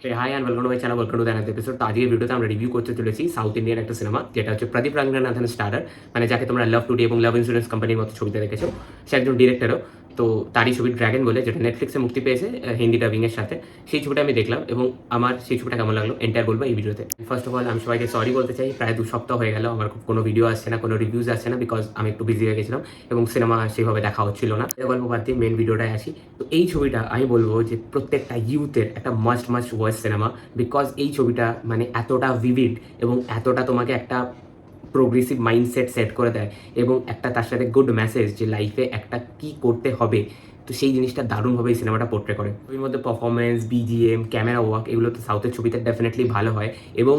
Hey hi and welcome to my channel welcome to then episode তো আজকের ভিডিওতে আমরা রিভিউ করতে চলেছি সাউথ ইন্ডিয়ান একটা সিনেমা যেটা হচ্ছে প্রদীপ রাঙ্গনাথন স্টারার মানে যাকে তোমরা লাভ টুডে এবং লাভ ইন্স্যুরেন্স কোম্পানির মতো ছবিতে দেখেছ সে একজন ডিরেক্টরও তো তারই ছবি ড্র্যাগন বলে, যেটা নেটফ্লিক্সে মুক্তি পেয়েছে হিন্দি ডাবিংয়ের সাথে। সেই ছবিটা আমি দেখলাম এবং আমার সেই ছবিটা কেমন লাগল এন্টার বলব এই ভিডিওতে ফার্স্ট অফ অল আমি সবাইকে সরি বলতে চাই, প্রায় দু সপ্তাহ হয়ে গেল, আমার কোনো ভিডিও আসছে না, কোনো রিভিউজ আসছে না বিকজ আমি একটু বিজি হয়ে গেছিলাম এবং সিনেমা সেভাবে দেখা হচ্ছিল না। গল্প বাদ দিয়ে মেন ভিডিওটায় আসি। তো এই ছবিটা আমি বলব যে প্রত্যেকটা ইউথের একটা must must watch cinema because এই ছবিটা মানে এতটা ভিভিড এবং এতটা তোমাকে একটা প্রোগ্রেসিভ মাইন্ডসেট সেট করে দেয় এবং একটা তার সাথে গুড মেসেজ যে লাইফে একটা কি করতে হবে। তো সেই জিনিসটা দারুণভাবে এই সিনেমাটা পোর্ট্রে করে। ছবির মধ্যে পারফরমেন্স বিজিএম ক্যামেরা ওয়ার্ক এগুলো তো সাউথের ছবিতে ডেফিনেটলি ভালো হয় এবং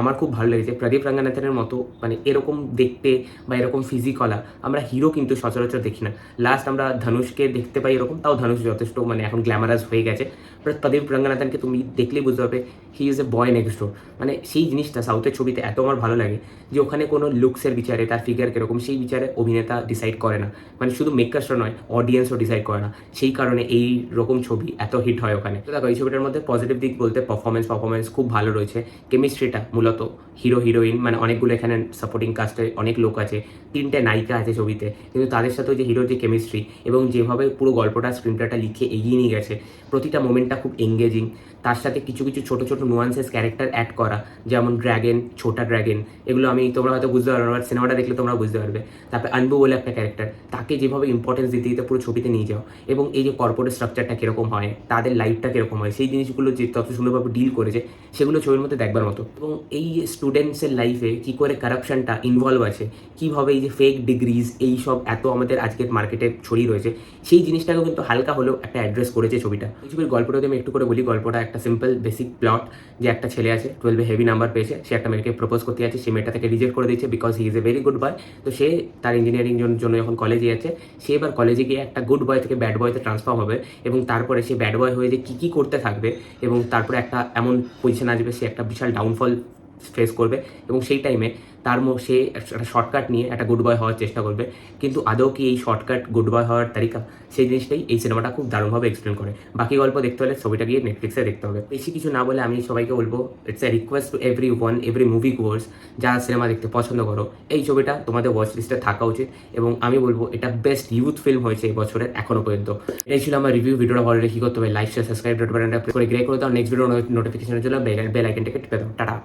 আমার খুব ভালো লেগেছে। প্রদীপ রঙ্গনাথনের মতো মানে এরকম দেখতে বা এরকম ফিজিকলা আমরা হিরো কিন্তু সচরাচর দেখি না। লাস্ট আমরা ধনুষকে দেখতে পাই এরকম, তাও ধনুষ যথেষ্ট মানে এখন গ্ল্যামারাস হয়ে গেছে। বাট প্রদীপ রঙ্গনাথনকে তুমি দেখলেই বুঝতে পারবে he is a boy next door মানে সেই জিনিসটা সাউথের ছবিতে এত আমার ভালো লাগে, যে ওখানে কোনো লুকসের বিচারে, তার ফিগার কীরকম, সেই বিচারে অভিনেতা ডিসাইড করে না। মানে শুধু মেকার্সরা নয় অডিয়েন্সও ডিসাইড করে না। সেই কারণে এই রকম ছবি এত হিট হয় ওখানে। তো দেখো, এই ছবিটার মধ্যে পজিটিভ দিক বলতে পারফরমেন্স পারফরমেন্স খুব ভালো রয়েছে। কেমিস্ট্রিটা মূলত হিরো, হিরোইন মানে অনেকগুলো এখানে সাপোর্টিং কাস্টে অনেক লোক আছে, তিনটে নায়িকা আছে ছবিতে। কিন্তু তাদের সাথেও যে হিরোর যে কেমিস্ট্রি এবং যেভাবে পুরো গল্পটা স্ক্রিনপ্লেটা লিখে এগিয়ে নিয়ে গেছে, প্রতিটা মোমেন্টটা খুব এঙ্গেজিং তার সাথে কিছু কিছু ছোট ছোট নুয়ান্সেস ক্যারেক্টার অ্যাড করা, যেমন ড্র্যাগন ছোটা ড্র্যাগন এগুলো আমি তোমরা হয়তো বুঝতে পারবে না সিনেমাটা দেখলে তোমরা বুঝতে পারবে। তারপরে আনবু বলে একটা ক্যারেক্টার তাকে যেভাবে ইম্পর্টেন্স দিতে দিতে পুরো ছবিতে নিয়ে যাও, এবং এই যে কর্পোরেট স্ট্রাকচারটা কীরকম হয়, তাদের লাইফটা কীরকম হয়, সেই জিনিসগুলো যে তত সুন্দরভাবে ডিল করেছে, সেগুলো ছবির মধ্যে দেখবার মতো। এবং এই যে স্টুডেন্টসের লাইফে কী করে কারাপশনটা ইনভলভ আছে, কীভাবে এই যে ফেক ডিগ্রিজ এই সব এত আমাদের আজকের মার্কেটে ছড়িয়ে রয়েছে, সেই জিনিসটাকেও কিন্তু হালকা হলেও একটা অ্যাড্রেস করেছে ছবিটা। ছবির গল্পটা আমি একটু করে বলি, গল্পটা একটা সিম্পল বেসিক প্লট যে একটা ছেলে আছে টুয়েলভে হেভি নাম্বার পেয়েছে, সে একটা মেয়েকে প্রপোজ করতে যাচ্ছে, সে মেয়েটা তাকে রিজেক্ট করে দিচ্ছে because he is a very good boy তো সে তার ইঞ্জিনিয়ারিং জন্য যখন কলেজে যাচ্ছে, সে এবার কলেজে গিয়ে একটা গুড বয় থেকে ব্যাড বয়তে ট্রান্সফর্ম হবে এবং তারপরে সে ব্যাড বয় হয়ে যে কী কী করতে থাকবে এবং তারপরে একটা এমন পজিশন আসবে, সে একটা বিশাল ডাউনফল ফেস করবে এবং সেই টাইমে তার সে একটা শর্টকাট নিয়ে একটা গুড বয় হওয়ার চেষ্টা করবে। কিন্তু আদৌ কি এই শর্টকাট গুড বয় হওয়ার তালিকা সেই জিনিসটাই এই সিনেমাটা খুব দারুণভাবে এক্সপ্লেন করে। বাকি গল্প দেখতে হলে ছবিটা গিয়ে নেটফ্লিক্সে দেখতে হবে। বেশি কিছু না বলে আমি সবাইকে বলব it's a request to every one every movie course যারা সিনেমা দেখতে পছন্দ করো, এই ছবিটা তোমাদের ওয়াচ লিস্টে থাকা উচিত এবং আমি বলব এটা বেস্ট ইউথ ফিল্ম হয়েছে এই বছরের এখনও পর্যন্ত। এটাই ছিল আমার রিভিউ ভিডিওটা ভালো কী করতে হবে? লাইক শেয়ার সাবস্ক্রাইব করে গ্রে করে দাও। নেক্সট ভিডিও নোটিফিকেশনের জন্য বেল আইকনটাকে টিপে দাও। টাটা।